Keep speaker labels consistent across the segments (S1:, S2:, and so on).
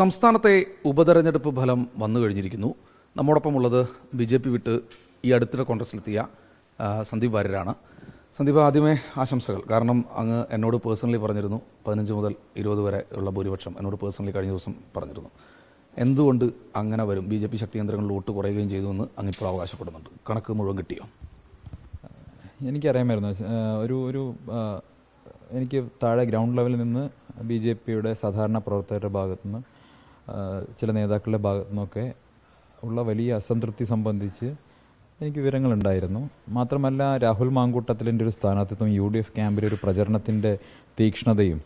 S1: സംസ്ഥാനത്തെ ഉപതെരഞ്ഞെടുപ്പ് ഫലം വന്നു കഴിഞ്ഞിരിക്കുന്നു. നമ്മോടൊപ്പം ഉള്ളത് ബി ജെ പി വിട്ട് ഈ അടുത്തിടെ കോൺഗ്രസിലെത്തിയ സന്ദീപ് വാര്യരാണ്. സന്ദീപ് ആദ്യമേ ആശംസകൾ. കാരണം അങ്ങ് എന്നോട് പേഴ്സണലി പറഞ്ഞിരുന്നു പതിനഞ്ച് മുതൽ ഇരുപത് വരെ ഉള്ള ഭൂരിപക്ഷം എന്നോട് പേഴ്സണലി കഴിഞ്ഞ ദിവസം പറഞ്ഞിരുന്നു. എന്തുകൊണ്ട് അങ്ങനെ വരും? ബി ജെ പി ശക്തി കേന്ദ്രങ്ങളിൽ വോട്ട് കുറയുകയും ചെയ്തു എന്ന് അങ്ങ് ഇപ്പോൾ അവകാശപ്പെടുന്നുണ്ട്. കണക്ക് മുഴുവൻ കിട്ടിയോ?
S2: എനിക്കറിയാമായിരുന്നു. ഒരു ഒരു എനിക്ക് താഴെ ഗ്രൗണ്ട് ലെവലിൽ നിന്ന് ബി ജെ പിയുടെ സാധാരണ പ്രവർത്തകരുടെ ഭാഗത്തുനിന്ന് ചില നേതാക്കളുടെ ഭാഗത്തു നിന്നൊക്കെ ഉള്ള വലിയ അസംതൃപ്തി സംബന്ധിച്ച് എനിക്ക് വിവരങ്ങളുണ്ടായിരുന്നു. മാത്രമല്ല രാഹുൽ മാങ്കൂട്ടത്തിലിന്റെ ഒരു സ്ഥാനാർത്ഥിത്വം യു ഡി എഫ് ക്യാമ്പിലെ ഒരു പ്രചരണത്തിന്റെ തീക്ഷ്ണതയും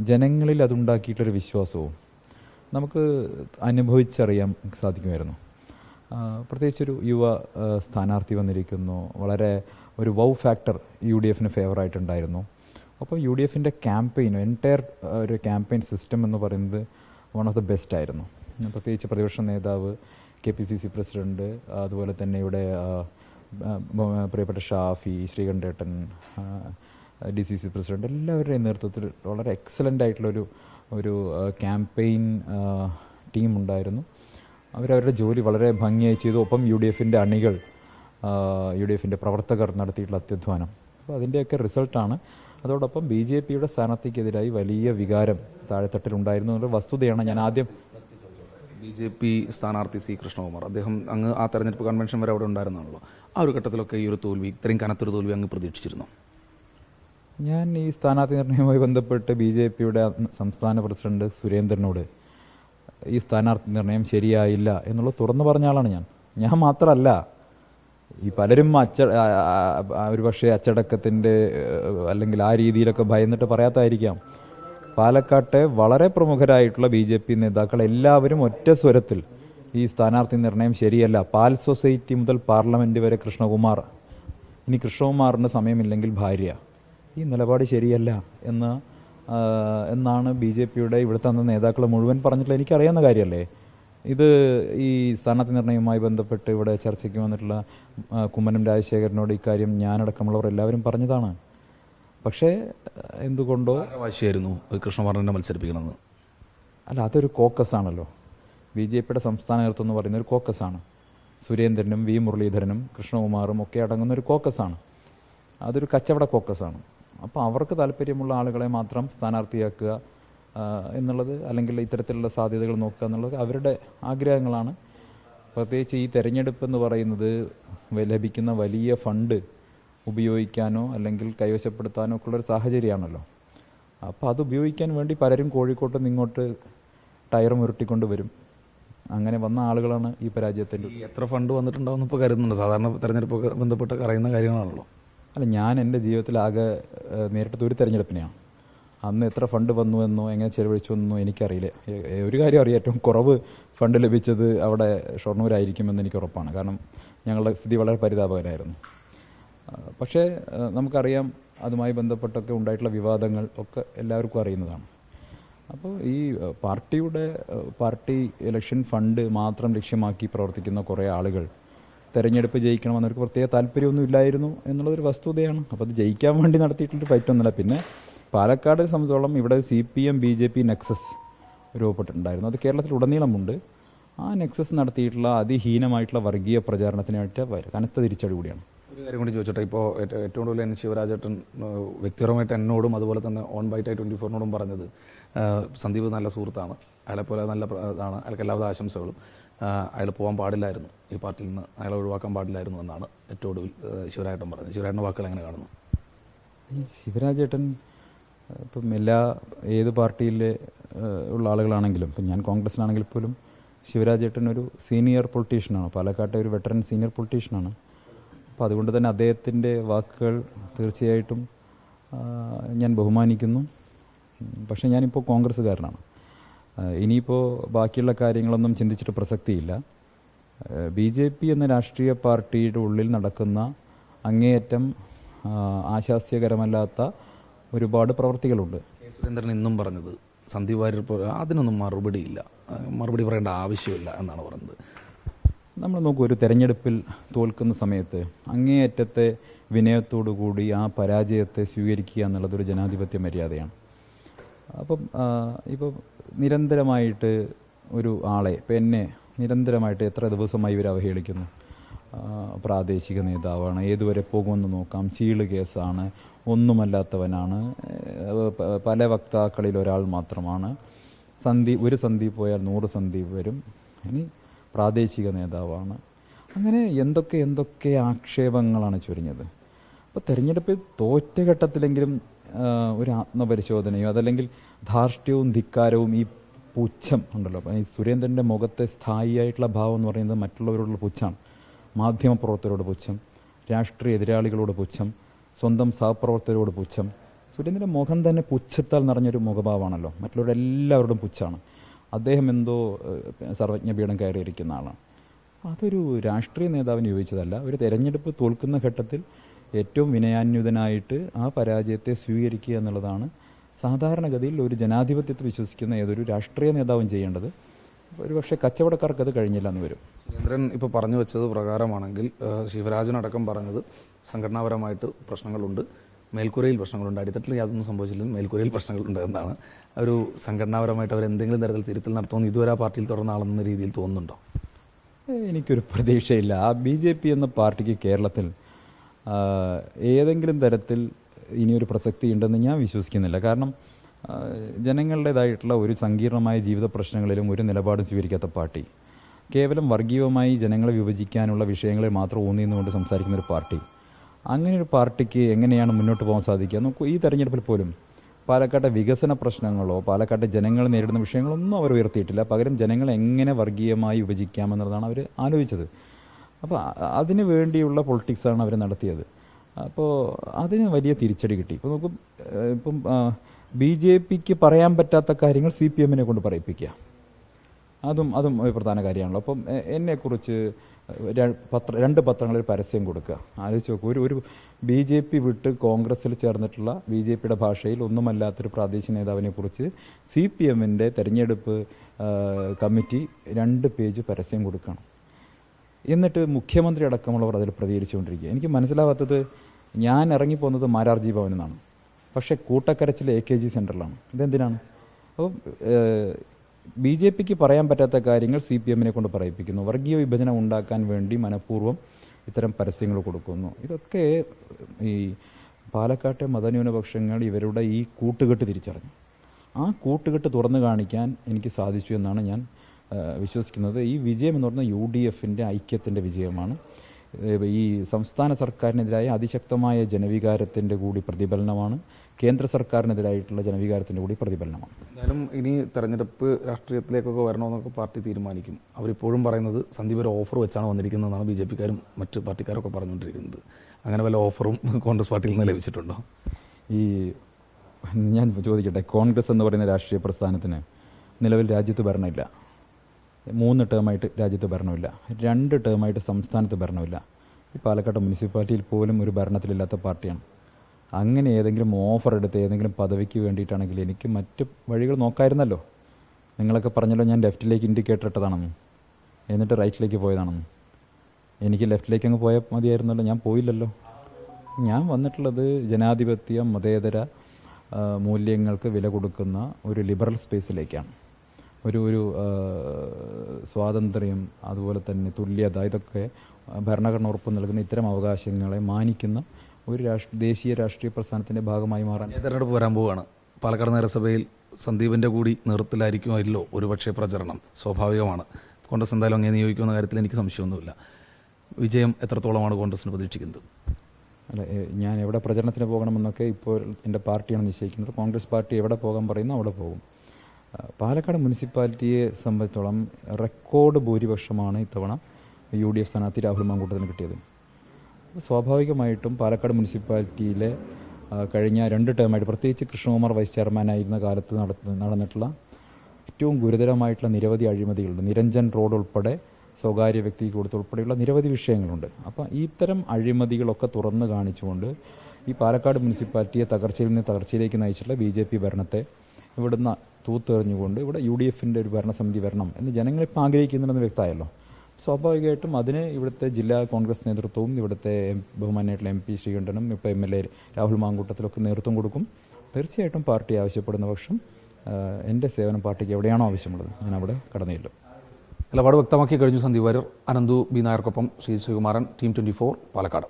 S2: ജനങ്ങളിൽ അതുണ്ടാക്കിയിട്ടൊരു വിശ്വാസവും നമുക്ക് അനുഭവിച്ചറിയാൻ സാധിക്കുമായിരുന്നു. പ്രത്യേകിച്ചൊരു യുവ സ്ഥാനാർത്ഥി വന്നിരിക്കുന്നു. വളരെ ഒരു വൗ ഫാക്ടർ യു ഡി എഫിന് ഫേവറായിട്ടുണ്ടായിരുന്നു. അപ്പോൾ യു ഡി എഫിന്റെ ക്യാമ്പയിൻ എന്റയർ ഒരു ക്യാമ്പയിൻ സിസ്റ്റം എന്ന് പറയുന്നത് വൺ ഓഫ് ദ ബെസ്റ്റ് ആയിരുന്നു. പ്രത്യേകിച്ച് പ്രതിപക്ഷ നേതാവ് K P C C president അതുപോലെ തന്നെ ഇവിടെ പ്രിയപ്പെട്ട ഷാഫി ശ്രീകണ്ഠേട്ടൻ ഡി സി സി പ്രസിഡന്റ് എല്ലാവരുടെയും നേതൃത്വത്തിൽ വളരെ എക്സലന്റ് ആയിട്ടുള്ളൊരു ഒരു ക്യാമ്പയിൻ ടീമുണ്ടായിരുന്നു അവരവരുടെ ജോലി വളരെ ഭംഗിയായി ചെയ്തു. ഒപ്പം യു ഡി എഫിന്റെ അണികൾ യു ഡി എഫിന്റെ പ്രവർത്തകർ നടത്തിയിട്ടുള്ള അത്യധ്വാനം. അപ്പോൾ അതിന്റെയൊക്കെ റിസൾട്ടാണ് അതോടൊപ്പം ബി ജെ പിയുടെ സ്ഥാനാർത്ഥിക്കെതിരായി വലിയ വികാരം താഴെത്തട്ടിലുണ്ടായിരുന്നു എന്നുള്ള വസ്തുതയാണ് ഞാൻ ആദ്യം
S1: ബി ജെ പി സ്ഥാനാർത്ഥി സി കൃഷ്ണകുമാർ. അദ്ദേഹം അങ്ങ് ആ തെരഞ്ഞെടുപ്പ് കൺവെൻഷൻ വരെ അവിടെ ഉണ്ടായിരുന്നാണല്ലോ. ആ ഒരു ഘട്ടത്തിലൊക്കെ ഈ ഒരു തോൽവി ഇത്രയും കനത്തൊരു തോൽവി അങ്ങ് പ്രതീക്ഷിച്ചിരുന്നു?
S2: ഞാൻ ഈ സ്ഥാനാർത്ഥി നിർണയവുമായി ബന്ധപ്പെട്ട് ബി ജെ പിയുടെ സംസ്ഥാന പ്രസിഡന്റ് സുരേന്ദ്രനോട് ഈ സ്ഥാനാർത്ഥി നിർണയം ശരിയായില്ല എന്നുള്ളത് തുറന്നു പറഞ്ഞ ആളാണ് ഞാൻ. ഞാൻ മാത്രമല്ല ഈ പലരും അച്ച ഒരു ഒരുപക്ഷെ അച്ചടക്കത്തിന്റെ അല്ലെങ്കിൽ ആ രീതിയിലൊക്കെ ഭയന്നിട്ട് പറയാത്തായിരിക്കാം. പാലക്കാട്ടെ വളരെ പ്രമുഖരായിട്ടുള്ള ബി ജെ പി നേതാക്കൾ എല്ലാവരും ഒറ്റ സ്വരത്തിൽ ഈ സ്ഥാനാർത്ഥി നിർണയം ശരിയല്ല. പാൽ സൊസൈറ്റി മുതൽ പാർലമെന്റ് വരെ കൃഷ്ണകുമാർ. ഇനി കൃഷ്ണകുമാറിന് സമയമില്ലെങ്കിൽ ഭാര്യ. ഈ നിലപാട് ശരിയല്ല എന്ന് എന്നാണ് ബി ജെ പിയുടെ ഇവിടുത്തെ അന്ന് നേതാക്കൾ മുഴുവൻ പറഞ്ഞിട്ടുള്ള എനിക്കറിയാവുന്ന കാര്യമല്ലേ? ഇത് ഈ സ്ഥാനാർത്ഥി നിർണയവുമായി ബന്ധപ്പെട്ട് ഇവിടെ ചർച്ചയ്ക്ക് വന്നിട്ടുള്ള കുമ്മനം രാജശേഖരനോട് ഇക്കാര്യം ഞാനടക്കമുള്ളവർ എല്ലാവരും പറഞ്ഞതാണ്. പക്ഷേ എന്തുകൊണ്ടോ
S1: വാശിയായിരുന്നു കൃഷ്ണവർണനെ മത്സരിപ്പിക്കണമെന്ന്.
S2: അല്ല അതൊരു കോക്കസ് ആണല്ലോ ബി ജെ പിയുടെ സംസ്ഥാന നേതൃത്വം എന്ന് പറയുന്ന ഒരു കോക്കസ് ആണ് സുരേന്ദ്രനും വി മുരളീധരനും കൃഷ്ണകുമാറും ഒക്കെ അടങ്ങുന്ന ഒരു കോക്കസ് ആണ് അതൊരു കച്ചവട കോക്കസ് ആണ് അപ്പോൾ അവർക്ക് താല്പര്യമുള്ള ആളുകളെ മാത്രം സ്ഥാനാർത്ഥിയാക്കുക എന്നുള്ളത് അല്ലെങ്കിൽ ഇത്തരത്തിലുള്ള സാധ്യതകൾ നോക്കുക എന്നുള്ളത് അവരുടെ ആഗ്രഹങ്ങളാണ്. പ്രത്യേകിച്ച് ഈ തെരഞ്ഞെടുപ്പ് എന്ന് പറയുന്നത് ലഭിക്കുന്ന വലിയ ഫണ്ട് ഉപയോഗിക്കാനോ അല്ലെങ്കിൽ കൈവശപ്പെടുത്താനോ ഒക്കെ ഉള്ളൊരു സാഹചര്യമാണല്ലോ. അപ്പോൾ അത് ഉപയോഗിക്കാൻ വേണ്ടി പലരും കോഴിക്കോട്ട് നിന്ന് ഇങ്ങോട്ട് ടയർ മുരുട്ടിക്കൊണ്ട് വരും. അങ്ങനെ വന്ന ആളുകളാണ് ഈ
S1: പരാജയത്തിന്റെ എത്ര ഫണ്ട് വന്നിട്ടുണ്ടാവും ഇപ്പോൾ കരുതുന്നുണ്ട്? സാധാരണ തെരഞ്ഞെടുപ്പൊക്കെ ബന്ധപ്പെട്ട് അറിയുന്ന കാര്യങ്ങളാണല്ലോ.
S2: അല്ല ഞാൻ എന്റെ ജീവിതത്തിൽ ആകെ നേരിട്ടത് ഒരു തെരഞ്ഞെടുപ്പിനെയാണ്. അന്ന് എത്ര ഫണ്ട് വന്നു എന്നോ എങ്ങനെ ചെലവഴിച്ചു എന്നോ എനിക്കറിയില്ല. ഒരു കാര്യം അറിയാം ഏറ്റവും കുറവ് ഫണ്ട് ലഭിച്ചത് അവിടെ ഷൊർണൂരായിരിക്കുമെന്ന് എനിക്ക് ഉറപ്പാണ്. കാരണം ഞങ്ങളുടെ സ്ഥിതി വളരെ പരിതാപകരമായിരുന്നു. പക്ഷേ നമുക്കറിയാം അതുമായി ബന്ധപ്പെട്ടൊക്കെ ഉണ്ടായിട്ടുള്ള വിവാദങ്ങൾ ഒക്കെ എല്ലാവർക്കും അറിയുന്നതാണ്. അപ്പോൾ ഈ പാർട്ടിയുടെ പാർട്ടി ഇലക്ഷൻ ഫണ്ട് മാത്രം ലക്ഷ്യമാക്കി പ്രവർത്തിക്കുന്ന കുറേ ആളുകൾ തെരഞ്ഞെടുപ്പ് ജയിക്കണമെന്നവർക്ക് പ്രത്യേക താല്പര്യമൊന്നും ഇല്ലായിരുന്നു എന്നുള്ളതൊരു വസ്തുതയാണ്. അപ്പോൾ അത് ജയിക്കാൻ വേണ്ടി നടത്തിയിട്ടുള്ള പറ്റൊന്നല്ല പിന്നെ പാലക്കാട് സംബന്ധിച്ചോളം ഇവിടെ C P M B J P nexus രൂപപ്പെട്ടിട്ടുണ്ടായിരുന്നു. അത് കേരളത്തിൽ ഉടനീളമുണ്ട് ആ നെക്സസ് നടത്തിയിട്ടുള്ള അതിഹീനമായിട്ടുള്ള വർഗീയ പ്രചാരണത്തിനായിട്ട് കനത്ത തിരിച്ചടി കൂടിയാണ്.
S1: ഒരു കാര്യം കൂടി ചോദിച്ചോട്ടെ? ഇപ്പോൾ ഏറ്റ- ഏറ്റവും കൂടുതൽ എൻ ശിവരാജേട്ടൻ വ്യക്തിപരമായിട്ട് എന്നോടും അതുപോലെ തന്നെ ഓൺ ബൈറ്റ് ട്വന്റി ഫോറിനോടും പറഞ്ഞത് സന്ദീപ് നല്ല സുഹൃത്താണ്. അയാളെപ്പോലെ നല്ല ഇതാണ്. അയാൾക്ക് എല്ലാവിധ ആശംസകളും. അയാൾ പോകാൻ പാടില്ലായിരുന്നു. ഈ പാർട്ടിയിൽ നിന്ന് അയാളെ ഒഴിവാക്കാൻ പാടില്ലായിരുന്നു എന്നാണ് ഏറ്റവും ഒടുവിൽ ശിവരാജേട്ടൻ പറഞ്ഞത്. ശിവരാജന്റെ വാക്കുകൾ എങ്ങനെ കാണുന്നു?
S2: ഈ ശിവരാജേട്ടൻ ഇപ്പം എല്ലാ ഏത് പാർട്ടിയിലെ ഉള്ള ആളുകളാണെങ്കിലും ഇപ്പം ഞാൻ കോൺഗ്രസ്സിലാണെങ്കിൽ പോലും ശിവരാജ് ഏട്ടൻ ഒരു സീനിയർ പൊളിറ്റീഷ്യനാണ്. പാലക്കാട്ടെ ഒരു വെറ്ററൻ സീനിയർ പൊളിറ്റീഷ്യനാണ്. അപ്പോൾ അതുകൊണ്ട് തന്നെ അദ്ദേഹത്തിന്റെ വാക്കുകൾ തീർച്ചയായിട്ടും ഞാൻ ബഹുമാനിക്കുന്നു. പക്ഷേ ഞാനിപ്പോൾ കോൺഗ്രസ്സുകാരനാണ്. ഇനിയിപ്പോൾ ബാക്കിയുള്ള കാര്യങ്ങളൊന്നും ചിന്തിച്ചിട്ട് പ്രസക്തിയില്ല. ബി ജെ പി എന്ന രാഷ്ട്രീയ പാർട്ടിയുടെ ഉള്ളിൽ നടക്കുന്ന അങ്ങേയറ്റം ആശാസ്യകരമല്ലാത്ത ഒരുപാട് പ്രവർത്തികളുണ്ട്.
S1: കെ സുരേന്ദ്രൻ ഇന്നും പറഞ്ഞത് സന്ദീപ് വാര്യർ അതിനൊന്നും മറുപടിയില്ല മറുപടി പറയേണ്ട ആവശ്യമില്ല എന്നാണ് പറഞ്ഞത്.
S2: നമ്മൾ നോക്കൂ ഒരു തെരഞ്ഞെടുപ്പിൽ തോൽക്കുന്ന സമയത്ത് അങ്ങേയറ്റത്തെ വിനയത്തോടു കൂടി ആ പരാജയത്തെ സ്വീകരിക്കുക എന്നുള്ളത് ഒരു ജനാധിപത്യ മര്യാദയാണ്. അപ്പം ഇപ്പോൾ നിരന്തരമായിട്ട് ഒരു ആളെ ഇപ്പം എന്നെ നിരന്തരമായിട്ട് എത്ര ദിവസമായി ഇവർ അവഹേളിക്കുന്നു? പ്രാദേശിക നേതാവാണ്. ഏതുവരെ പോകുമെന്ന് നോക്കാം. ചീൾ കേസാണ്. ഒന്നുമല്ലാത്തവനാണ്. പല വക്താക്കളിൽ ഒരാൾ മാത്രമാണ്. സന്ധി ഒരു സന്ധി പോയാൽ നൂറ് സന്ധി വരും. ഇനി പ്രാദേശിക നേതാവാണ്. അങ്ങനെ എന്തൊക്കെ എന്തൊക്കെ ആക്ഷേപങ്ങളാണ് ചൊരിഞ്ഞത്? അപ്പോൾ തെരഞ്ഞെടുപ്പിൽ തോറ്റ ഘട്ടത്തിലെങ്കിലും ഒരു ആത്മപരിശോധനയോ അതല്ലെങ്കിൽ ധാർഷ്ട്യവും ധിക്കാരവും ഈ പുച്ഛം ഉണ്ടല്ലോ. ഈ സുരേന്ദ്രന്റെ മുഖത്തെ സ്ഥായിയായിട്ടുള്ള ഭാവം എന്ന് പറയുന്നത് മറ്റുള്ളവരോടുള്ള പുച്ഛമാണ്. മാധ്യമപ്രവർത്തകരോട് പുച്ഛം രാഷ്ട്രീയ എതിരാളികളോട് പുച്ഛം സ്വന്തം സഹപ്രവർത്തകരോട് പുച്ഛം. സുരേന്ദ്രന്റെ മുഖം തന്നെ പുച്ഛത്താൽ നിറഞ്ഞൊരു മുഖഭാവമാണല്ലോ. മറ്റുള്ളവരുടെ എല്ലാവരോടും പുച്ഛമാണ് അദ്ദേഹം എന്തോ സർവജ്ഞപീഠം കയറിയിരിക്കുന്ന ആളാണ്. അതൊരു രാഷ്ട്രീയ നേതാവിന് യോജിച്ചതല്ല. ഒരു തെരഞ്ഞെടുപ്പ് തോൽക്കുന്ന ഘട്ടത്തിൽ ഏറ്റവും വിനയാന്യുതനായിട്ട് ആ പരാജയത്തെ സ്വീകരിക്കുക എന്നുള്ളതാണ് സാധാരണഗതിയിൽ ഒരു ജനാധിപത്യത്തിൽ വിശ്വസിക്കുന്ന ഏതൊരു രാഷ്ട്രീയ നേതാവും ചെയ്യേണ്ടത്. ഒരുപക്ഷെ കച്ചവടക്കാർക്ക് അത് കഴിഞ്ഞില്ല എന്ന് വരും.
S1: സുരേന്ദ്രൻ ഇപ്പോൾ പറഞ്ഞു വെച്ചത് പ്രകാരമാണെങ്കിൽ ശിവരാജനടക്കം പറഞ്ഞത് സംഘടനാപരമായിട്ട് പ്രശ്നങ്ങളുണ്ട്. മേൽക്കൂരയിൽ പ്രശ്നങ്ങളുണ്ട്. അടിത്തട്ടിൽ യാതൊന്നും സംഭവിച്ചില്ലെങ്കിൽ മേൽക്കൂരയിൽ പ്രശ്നങ്ങളുണ്ട് എന്നാണ്. ഒരു സംഘടനാപരമായിട്ട് അവർ എന്തെങ്കിലും തരത്തിൽ തിരുത്തൽ നടത്തുമെന്ന് ഇതുവരെ ആ പാർട്ടിയിൽ തുടർന്ന ആളെന്ന രീതിയിൽ തോന്നുന്നുണ്ടോ?
S2: എനിക്കൊരു പ്രതീക്ഷയില്ല. ആ ബി ജെ പി എന്ന പാർട്ടിക്ക് കേരളത്തിൽ ഏതെങ്കിലും തരത്തിൽ ഇനിയൊരു പ്രസക്തി ഉണ്ടെന്ന് ഞാൻ വിശ്വസിക്കുന്നില്ല. കാരണം ജനങ്ങളുടേതായിട്ടുള്ള ഒരു സങ്കീർണമായ ജീവിത പ്രശ്നങ്ങളിലും ഒരു നിലപാടും സ്വീകരിക്കാത്ത പാർട്ടി. കേവലം വർഗീയമായി ജനങ്ങളെ വിഭജിക്കാനുള്ള വിഷയങ്ങളിൽ മാത്രം ഊന്നിന്നുകൊണ്ട് സംസാരിക്കുന്ന ഒരു പാർട്ടി. അങ്ങനെ ഒരു പാർട്ടിക്ക് എങ്ങനെയാണ് മുന്നോട്ട് പോകാൻ സാധിക്കുക? നോക്കൂ ഈ തെരഞ്ഞെടുപ്പിൽ പോലും പാലക്കാട്ടെ വികസന പ്രശ്നങ്ങളോ പാലക്കാട്ടെ ജനങ്ങൾ നേരിടുന്ന വിഷയങ്ങളൊന്നും അവർ ഉയർത്തിയിട്ടില്ല. പകരം ജനങ്ങളെ എങ്ങനെ വർഗീയമായി വിഭജിക്കാമെന്നുള്ളതാണ് അവർ ആലോചിച്ചത്. അപ്പോൾ അതിന് വേണ്ടിയുള്ള പൊളിറ്റിക്സാണ് അവർ നടത്തിയത്. അപ്പോൾ അതിന് വലിയ തിരിച്ചടി കിട്ടി. ഇപ്പോൾ ഏഹ് ഇപ്പം ബി ജെ പിക്ക് പറയാൻ പറ്റാത്ത കാര്യങ്ങൾ സി പി എമ്മിനെ കൊണ്ട് പറയിപ്പിക്കുക. അതും അതും ഒരു പ്രധാന കാര്യമാണല്ലോ. അപ്പം എന്നെക്കുറിച്ച് പത്ര രണ്ട് പത്രങ്ങളിൽ പരസ്യം കൊടുക്കുക. ആലോചിച്ച് നോക്കൂ ഒരു ഒരു ബി ജെ പി വിട്ട് കോൺഗ്രസ്സിൽ ചേർന്നിട്ടുള്ള ബി ജെ പിയുടെ ഭാഷയിൽ ഒന്നുമല്ലാത്തൊരു പ്രാദേശിക നേതാവിനെ കുറിച്ച് സി പി എമ്മിന്റെ തെരഞ്ഞെടുപ്പ് കമ്മിറ്റി രണ്ട് പേജ് പരസ്യം കൊടുക്കണം. എന്നിട്ട് മുഖ്യമന്ത്രി അടക്കമുള്ളവർ അതിൽ പ്രതികരിച്ചുകൊണ്ടിരിക്കുക. എനിക്ക് മനസ്സിലാവാത്തത് ഞാൻ ഇറങ്ങിപ്പോകുന്നത് മാരാർജി ഭവനിൽ നിന്നാണ്. പക്ഷേ കൂട്ടക്കരച്ചിൽ എ കെ ജി സെന്ററിലാണ്. ഇതെന്തിനാണ്? അപ്പോൾ ബി ജെ പിക്ക് പറയാൻ പറ്റാത്ത കാര്യങ്ങൾ സി പി എമ്മിനെ കൊണ്ട് പറയിപ്പിക്കുന്നു. വർഗീയ വിഭജനം ഉണ്ടാക്കാൻ വേണ്ടി മനഃപൂർവം ഇത്തരം പരസ്യങ്ങൾ കൊടുക്കുന്നു. ഇതൊക്കെ ഈ പാലക്കാട്ടെ മതന്യൂനപക്ഷങ്ങൾ ഇവരുടെ ഈ കൂട്ടുകെട്ട് തിരിച്ചറിഞ്ഞു. ആ കൂട്ടുകെട്ട് തുറന്നു കാണിക്കാൻ എനിക്ക് സാധിച്ചു എന്നാണ് ഞാൻ വിശ്വസിക്കുന്നത്. ഈ വിജയം എന്ന് പറഞ്ഞാൽ യു ഡി എഫിന്റെ ഐക്യത്തിന്റെ വിജയമാണ്. ഈ സംസ്ഥാന സർക്കാരിനെതിരായ അതിശക്തമായ ജനവികാരത്തിന്റെ കൂടി പ്രതിഫലനമാണ് കേന്ദ്ര സർക്കാരിനെതിരായിട്ടുള്ള ജനവികാരത്തിന്റെ കൂടി പ്രതിഫലനമാണ്.
S1: എന്തായാലും ഇനി തെരഞ്ഞെടുപ്പ് രാഷ്ട്രീയത്തിലേക്കൊക്കെ വരണമെന്നൊക്കെ പാർട്ടി തീരുമാനിക്കും. അവരിപ്പോഴും പറയുന്നത് സന്ദീപ് ഒരു ഓഫർ വെച്ചാണ് വന്നിരിക്കുന്നതെന്നാണ് ബി ജെ പിക്കാരും മറ്റ് പാർട്ടിക്കാരൊക്കെ പറഞ്ഞുകൊണ്ടിരിക്കുന്നത്. അങ്ങനെ വല്ല ഓഫറും കോൺഗ്രസ് പാർട്ടിയിൽ നിന്ന് ലഭിച്ചിട്ടുണ്ടോ?
S2: ഈ ഞാൻ ചോദിക്കട്ടെ കോൺഗ്രസ് എന്ന് പറയുന്ന രാഷ്ട്രീയ പ്രസ്ഥാനത്തിന് നിലവിൽ രാജ്യത്ത് ഭരണമില്ല. മൂന്ന് ടേമായിട്ട് രാജ്യത്ത് ഭരണമില്ല. രണ്ട് ടേമായിട്ട് സംസ്ഥാനത്ത് ഭരണമില്ല. ഈ പാലക്കാട് മുനിസിപ്പാലിറ്റിയിൽ പോലും ഒരു ഭരണത്തിലില്ലാത്ത പാർട്ടിയാണ്. അങ്ങനെ ഏതെങ്കിലും ഓഫർ എടുത്ത് ഏതെങ്കിലും പദവിക്ക് വേണ്ടിയിട്ടാണെങ്കിൽ എനിക്ക് മറ്റ് വഴികൾ നോക്കായിരുന്നല്ലോ. നിങ്ങളൊക്കെ പറഞ്ഞല്ലോ ഞാൻ ലെഫ്റ്റിലേക്ക് ഇൻഡിക്കേറ്റർ ഇട്ടതാണെന്ന് എന്നിട്ട് റൈറ്റിലേക്ക് പോയതാണെന്ന്. എനിക്ക് ലെഫ്റ്റിലേക്ക് അങ്ങ് പോയാൽ മതിയായിരുന്നല്ലോ ഞാൻ പോയില്ലല്ലോ. ഞാൻ വന്നിട്ടുള്ളത് ജനാധിപത്യ മതേതര മൂല്യങ്ങൾക്ക് വില കൊടുക്കുന്ന ഒരു ലിബറൽ സ്പേസിലേക്കാണ് ഒരു ഒരു സ്വാതന്ത്ര്യം അതുപോലെ തന്നെ തുല്യത ഇതൊക്കെ ഭരണഘടന ഉറപ്പ് നൽകുന്ന ഇത്തരം അവകാശങ്ങളെ മാനിക്കുന്ന ഒരു രാഷ്ട്ര ദേശീയ രാഷ്ട്രീയ പ്രസ്ഥാനത്തിന്റെ ഭാഗമായി മാറാൻ.
S1: തെരഞ്ഞെടുപ്പ് വരാൻ പോവുകയാണ് പാലക്കാട് നഗരസഭയിൽ സന്ദീപിന്റെ കൂടി നേതൃത്വത്തിലായിരിക്കുമല്ലോ ഒരുപക്ഷെ പ്രചരണം. സ്വാഭാവികമാണ്. കോൺഗ്രസ് എന്തായാലും അങ്ങനെ നിയോഗിക്കുന്ന കാര്യത്തിൽ എനിക്ക് സംശയമൊന്നുമില്ല. വിജയം എത്രത്തോളമാണ് കോൺഗ്രസിന് പ്രതീക്ഷിക്കുന്നത്?
S2: അല്ല ഞാൻ എവിടെ പ്രചരണത്തിന് പോകണമെന്നൊക്കെ ഇപ്പോൾ എന്റെ പാർട്ടിയാണ് നിശ്ചയിക്കുന്നത്. കോൺഗ്രസ് പാർട്ടി എവിടെ പോകാൻ പറയുന്നു അവിടെ പോകും. പാലക്കാട് മുനിസിപ്പാലിറ്റിയെ സംബന്ധിച്ചോളം റെക്കോർഡ് ഭൂരിപക്ഷമാണ് ഇത്തവണ യു ഡി എഫ് സ്ഥാനാർത്ഥി രാഹുൽ മാങ്കൂട്ടത്തിന് കിട്ടിയത്. സ്വാഭാവികമായിട്ടും പാലക്കാട് മുനിസിപ്പാലിറ്റിയിലെ കഴിഞ്ഞ രണ്ട് ടേമായിട്ട് പ്രത്യേകിച്ച് കൃഷ്ണകുമാർ വൈസ് ചെയർമാനായിരുന്ന കാലത്ത് നടന്നിട്ടുള്ള ഏറ്റവും ഗുരുതരമായിട്ടുള്ള നിരവധി അഴിമതികളുണ്ട്. നിരഞ്ജൻ റോഡ് ഉൾപ്പെടെ സ്വകാര്യ വ്യക്തിക്ക് കൊടുത്ത് ഉൾപ്പെടെയുള്ള നിരവധി വിഷയങ്ങളുണ്ട്. അപ്പോൾ ഇത്തരം അഴിമതികളൊക്കെ തുറന്നു കാണിച്ചുകൊണ്ട് ഈ പാലക്കാട് മുനിസിപ്പാലിറ്റിയെ തകർച്ചയിൽ നിന്ന് തകർച്ചയിലേക്ക് നയിച്ചിട്ടുള്ള ബി ജെ പി ഭരണത്തെ ഇവിടുന്ന് തൂത്തെറിഞ്ഞുകൊണ്ട് ഇവിടെ യു ഡി എഫിന്റെ ഒരു ഭരണസമിതി വരണം എന്ന് ജനങ്ങളിപ്പോൾ ആഗ്രഹിക്കുന്നുണ്ടെന്ന് വ്യക്തമായല്ലോ. സ്വാഭാവികമായിട്ടും അതിന് ഇവിടുത്തെ ജില്ലാ കോൺഗ്രസ് നേതൃത്വവും ഇവിടുത്തെ ബഹുമാനായിട്ടുള്ള എം പി ശ്രീകണ്ഠനും ഇപ്പോൾ എം എൽ എ രാഹുൽ മാങ്കൂട്ടത്തിലൊക്കെ നേതൃത്വം കൊടുക്കും. തീർച്ചയായിട്ടും പാർട്ടി ആവശ്യപ്പെടുന്ന പക്ഷം എന്റെ സേവനം പാർട്ടിക്ക് എവിടെയാണോ ആവശ്യമുള്ളത് ഞാൻ അവിടെ കടന്നില്ല
S1: നിലപാട് വ്യക്തമാക്കി കഴിഞ്ഞു Sandeep Warrier Ananthu B നായർക്കൊപ്പം Shri Sreekumaran team twenty four Palakkad.